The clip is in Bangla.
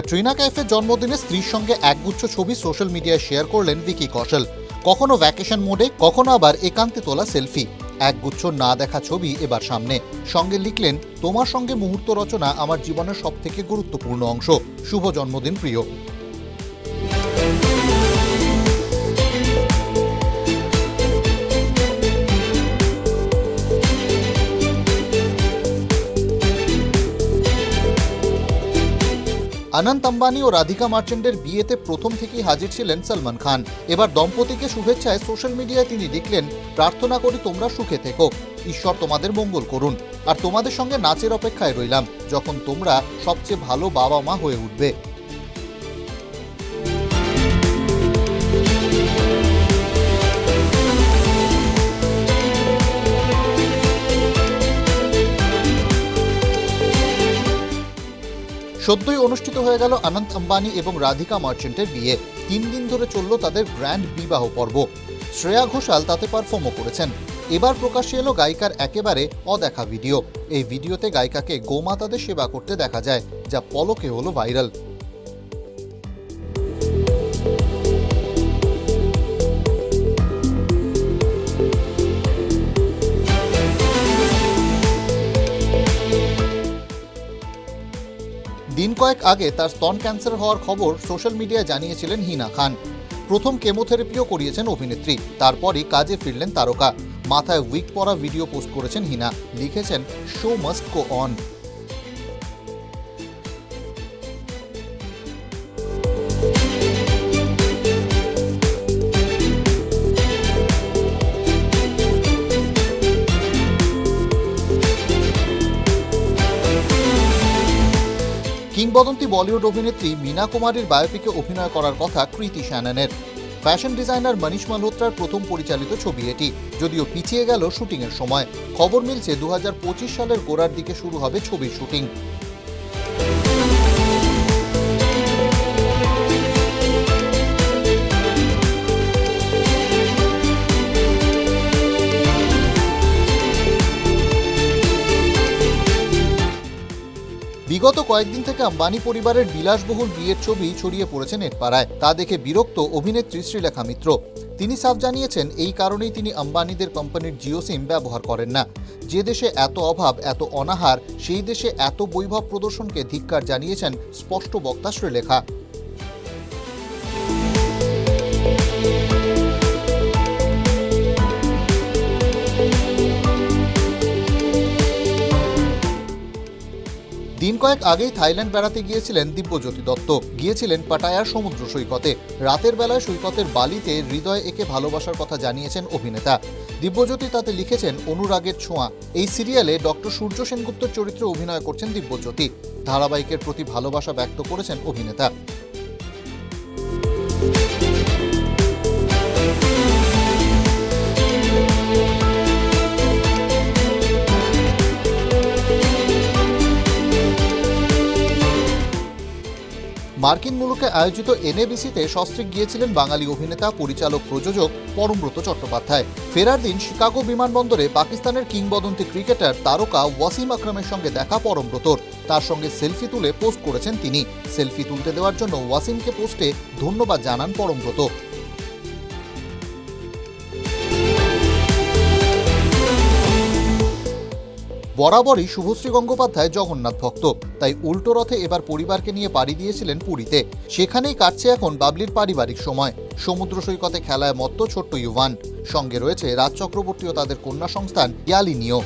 ক্যাটরিনা কাইফের জন্মদিনে স্ত্রীর সঙ্গে একগুচ্ছ ছবি সোশ্যাল মিডিয়ায় শেয়ার করলেন ভিকি কৌশল। কখনো ভ্যাকেশন মোডে কখনো আবার একান্তে তোলা সেলফি একগুচ্ছ না দেখা ছবি এবার সামনে। সঙ্গে লিখলেন, তোমার সঙ্গে মুহূর্ত রচনা আমার জীবনের সবথেকে গুরুত্বপূর্ণ অংশ। শুভ জন্মদিন, প্রিয়। অনন্ত আম্বানি ও রাধিকা মার্চেন্টের বিয়েতে প্রথম থেকেই হাজির ছিলেন সলমান খান। এবার দম্পতিকে শুভেচ্ছায় সোশ্যাল মিডিয়ায় তিনি লিখলেন, প্রার্থনা করি তোমরা সুখে থেকো। ঈশ্বর তোমাদের মঙ্গল করুন। আর তোমাদের সঙ্গে নাচের অপেক্ষায় রইলাম, যখন তোমরা সবচেয়ে ভালো বাবা মা হয়ে উঠবে। সদ্যই অনুষ্ঠিত হয়ে গেল অনন্ত আম্বানি এবং রাধিকা মার্চেন্টের বিয়ে। তিন দিন ধরে চলল তাদের গ্র্যান্ড বিবাহ পর্ব। শ্রেয়া ঘোষাল তাতে পারফর্মও করেছেন। এবার প্রকাশ্যে এলো গায়িকার একেবারে অদেখা ভিডিও। এই ভিডিওতে গায়িকাকে গোমাতাদের সেবা করতে দেখা যায়, যা পলকে হলো ভাইরাল। কয়েক আগে তার স্তন ক্যান্সার হওয়ার খবর সোশ্যাল মিডিয়ায় জানিয়েছিলেন হিনা খান। প্রথম কেমোথেরাপিও করিয়েছেন অভিনেত্রী। তারপরই কাজে ফিরলেন তারকা। মাথায় উইক পরা ভিডিও পোস্ট করেছেন হিনা। লিখেছেন, শো মাস্ট গো অন। কিংবদন্তি বলিউড অভিনেত্রী মীনা কুমারীর বায়োপিকে অভিনয় করার কথা কৃতি শ্যাননের। ফ্যাশন ডিজাইনার মনীষ মালহোত্রার প্রথম পরিচালিত ছবি এটি, যদিও পিছিয়ে গেল শুটিংয়ের সময়। খবর মিলছে দু হাজার পঁচিশ সালের গোড়ার দিকে শুরু হবে ছবির শুটিং। বিগত কয়েকদিন থেকে আম্বানি পরিবারের বিলাসবহুল বিয়ের ছবি ছড়িয়ে পড়েছে নেটপাড়ায়। তা দেখে বিরক্ত অভিনেত্রী শ্রীলেখা মিত্র। তিনি সাফ জানিয়েছেন, এই কারণেই তিনি আম্বানিদের কোম্পানির জিও সিম ব্যবহার করেন না। যে দেশে এত অভাব, এত অনাহার, সেই দেশে এত বৈভব প্রদর্শনকে ধিক্কার জানিয়েছেন স্পষ্ট বক্তা শ্রীলেখা। দিন কয়েক আগেই থাইল্যান্ড বেড়াতে গিয়েছিলেন দিব্যজ্যোতি দত্ত। গিয়েছিলেন পাটায়ার সমুদ্র সৈকতে। রাতের বেলায় সৈকতের বালিতে হৃদয় একে ভালোবাসার কথা জানিয়েছেন অভিনেতা। দিব্যজ্যোতি তাতে লিখেছেন, অনুরাগের ছোঁয়া। এই সিরিয়ালে ডক্টর সূর্য সেনগুপ্তর চরিত্রে অভিনয় করছেন দিব্যজ্যোতি। ধারাবাহিকের প্রতি ভালোবাসা ব্যক্ত করেছেন অভিনেতা। মার্কিন মুলুকে আয়োজিত এনএবিসিতে সস্ত্রীক গিয়েছিলেন বাঙালি অভিনেতা, পরিচালক, প্রযোজক পরমব্রত চট্টোপাধ্যায়। ফেরার দিন শিকাগো বিমানবন্দরে পাকিস্তানের কিংবদন্তি ক্রিকেটার তারকা ওয়াসিম আকরামের সঙ্গে দেখা পরমব্রতর। তার সঙ্গে সেলফি তুলে পোস্ট করেছেন তিনি। সেলফি তুলতে দেওয়ার জন্য ওয়াসিমকে পোস্টে ধন্যবাদ জানান পরমব্রত। বরাবরই শুভশ্রী গঙ্গোপাধ্যায় জগন্নাথ ভক্ত। তাই উল্টো রথে এবার পরিবারকে নিয়ে পাড়ি দিয়েছিলেন পুরীতে। সেখানেই কাটছে এখন বাবলির পারিবারিক সময়। সমুদ্র সৈকতে খেলায় মত্ত ছোট্ট ইউভান। সঙ্গে রয়েছে রাজ চক্রবর্তী ও তাদের কন্যা সংস্থান ইয়ালিনিও।